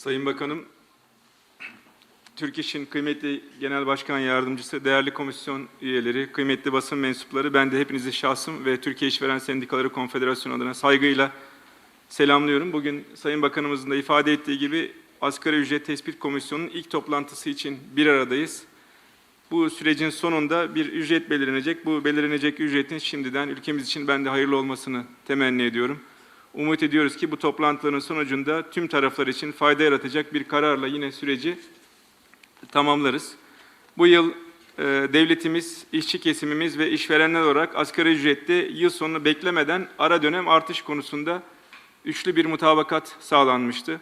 Sayın Bakanım, Türk İş'in kıymetli Genel Başkan Yardımcısı, değerli komisyon üyeleri, kıymetli basın mensupları, ben de hepinizi şahsım ve Türkiye İşveren Sendikaları Konfederasyonu adına saygıyla selamlıyorum. Bugün Sayın Bakanımızın da ifade ettiği gibi Asgari Ücret Tespit Komisyonu'nun ilk toplantısı için bir aradayız. Bu sürecin sonunda bir ücret belirlenecek. Bu belirlenecek ücretin şimdiden ülkemiz için ben de hayırlı olmasını temenni ediyorum. Umut ediyoruz ki bu toplantıların sonucunda tüm taraflar için fayda yaratacak bir kararla yine süreci tamamlarız. Bu yıl e, devletimiz, işçi kesimimiz ve işverenler olarak asgari ücrette yıl sonunu beklemeden ara dönem artış konusunda üçlü bir mutabakat sağlanmıştı.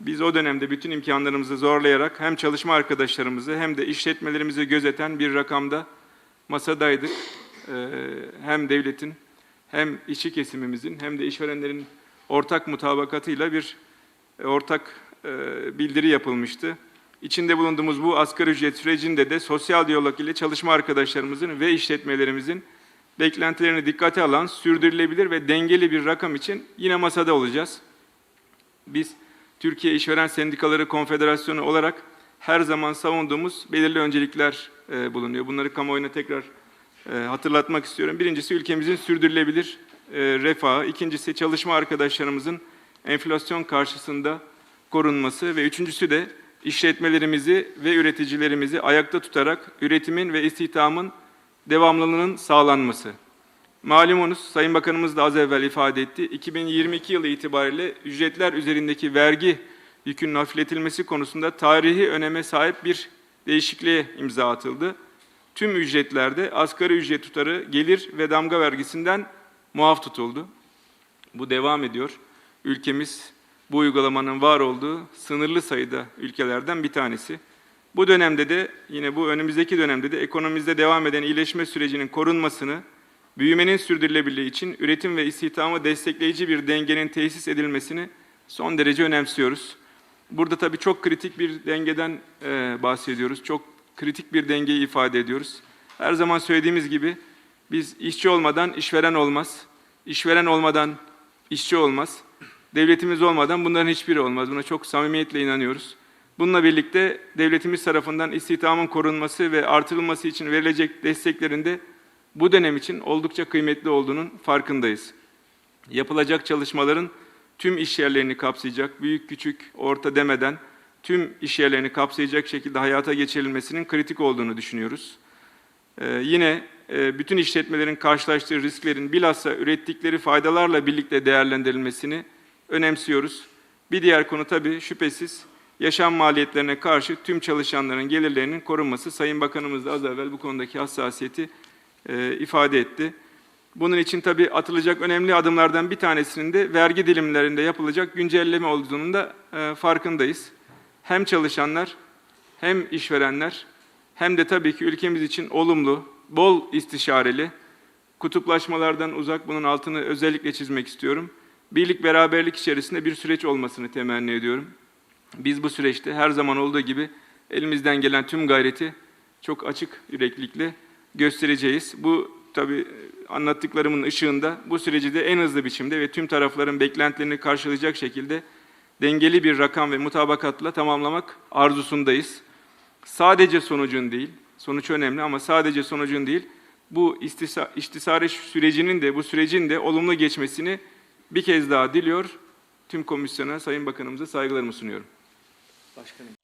Biz o dönemde bütün imkanlarımızı zorlayarak hem çalışma arkadaşlarımızı hem de işletmelerimizi gözeten bir rakamda masadaydık. Ee, hem devletin hem işçi kesimimizin hem de işverenlerin ortak mutabakatıyla bir e, ortak e, bildiri yapılmıştı. İçinde bulunduğumuz bu asgari ücret sürecinde de sosyal diyalog ile çalışma arkadaşlarımızın ve işletmelerimizin beklentilerini dikkate alan sürdürülebilir ve dengeli bir rakam için yine masada olacağız. Biz Türkiye İşveren Sendikaları Konfederasyonu olarak her zaman savunduğumuz belirli öncelikler e, bulunuyor. Bunları kamuoyuna tekrar hatırlatmak istiyorum. Birincisi ülkemizin sürdürülebilir e, refahı, ikincisi çalışma arkadaşlarımızın enflasyon karşısında korunması ve üçüncüsü de işletmelerimizi ve üreticilerimizi ayakta tutarak üretimin ve istihdamın devamlılığının sağlanması. Malumunuz, Sayın Bakanımız da az evvel ifade etti, 2022 yılı itibariyle ücretler üzerindeki vergi yükünün hafifletilmesi konusunda tarihi öneme sahip bir değişikliğe imza atıldı. Tüm ücretlerde asgari ücret tutarı gelir ve damga vergisinden muaf tutuldu. Bu devam ediyor. Ülkemiz bu uygulamanın var olduğu sınırlı sayıda ülkelerden bir tanesi. Bu dönemde de yine bu önümüzdeki dönemde de ekonomimizde devam eden iyileşme sürecinin korunmasını, büyümenin sürdürülebilirliği için üretim ve istihdamı destekleyici bir dengenin tesis edilmesini son derece önemsiyoruz. Burada tabii çok kritik bir dengeden bahsediyoruz. Çok kritik bir dengeyi ifade ediyoruz. Her zaman söylediğimiz gibi biz işçi olmadan işveren olmaz. İşveren olmadan işçi olmaz. Devletimiz olmadan bunların hiçbiri olmaz. Buna çok samimiyetle inanıyoruz. Bununla birlikte devletimiz tarafından istihdamın korunması ve artırılması için verilecek desteklerin de bu dönem için oldukça kıymetli olduğunun farkındayız. Yapılacak çalışmaların tüm iş yerlerini kapsayacak, büyük küçük orta demeden tüm iş yerlerini kapsayacak şekilde hayata geçirilmesinin kritik olduğunu düşünüyoruz. Ee, yine e, bütün işletmelerin karşılaştığı risklerin bilhassa ürettikleri faydalarla birlikte değerlendirilmesini önemsiyoruz. Bir diğer konu tabii şüphesiz yaşam maliyetlerine karşı tüm çalışanların gelirlerinin korunması. Sayın Bakanımız da az evvel bu konudaki hassasiyeti e, ifade etti. Bunun için tabii atılacak önemli adımlardan bir tanesinin de vergi dilimlerinde yapılacak güncelleme olduğunun da e, farkındayız. Hem çalışanlar hem işverenler hem de tabii ki ülkemiz için olumlu, bol istişareli, kutuplaşmalardan uzak bunun altını özellikle çizmek istiyorum. Birlik beraberlik içerisinde bir süreç olmasını temenni ediyorum. Biz bu süreçte her zaman olduğu gibi elimizden gelen tüm gayreti çok açık yüreklilikle göstereceğiz. Bu tabii anlattıklarımın ışığında bu süreci de en hızlı biçimde ve tüm tarafların beklentilerini karşılayacak şekilde dengeli bir rakam ve mutabakatla tamamlamak arzusundayız. Sadece sonucun değil, sonuç önemli ama sadece sonucun değil, bu istisa, istisare sürecinin de bu sürecin de olumlu geçmesini bir kez daha diliyor. Tüm komisyona, Sayın Bakanımıza saygılarımı sunuyorum. Başkanım.